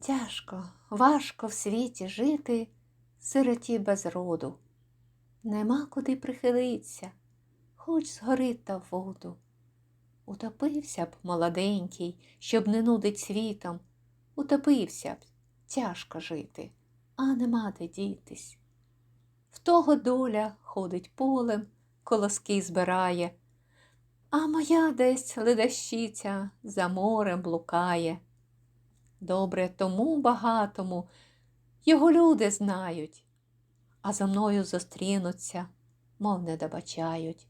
Тяжко, важко в світі жити, сироті без роду. Нема куди прихилиться, хоч згорить та в воду. Утопився б молоденький, щоб не нудить світом. Утопився б, тяжко жити, а нема де дітись. В того доля ходить полем, колоски збирає, а моя десь ледащиця за морем блукає. Добре тому багатому його люди знають, а за мною зустрінуться, мов не добачають.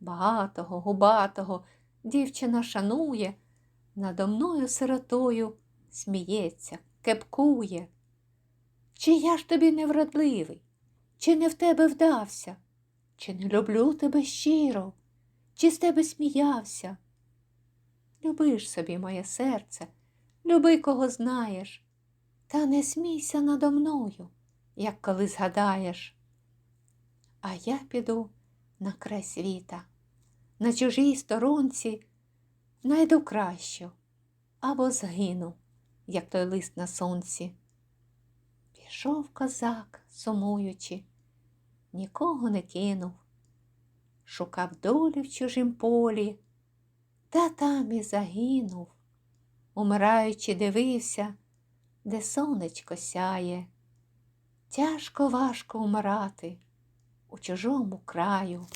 Багатого, губатого дівчина шанує, надо мною сиротою сміється, кепкує. Чи я ж тобі невродливий, чи не в тебе вдався, чи не люблю тебе щиро, чи з тебе сміявся? Люби ж собі моє серце, люби, кого знаєш, та не смійся надо мною, як коли згадаєш. А я піду на край світа, на чужій сторонці найду кращу або згину, як той лист на сонці. Пішов козак, сумуючи, нікого не кинув, шукав долі в чужім полі, та там і загинув. Умираючи, дивився, де сонечко сяє. Тяжко важко умирати у чужому краю.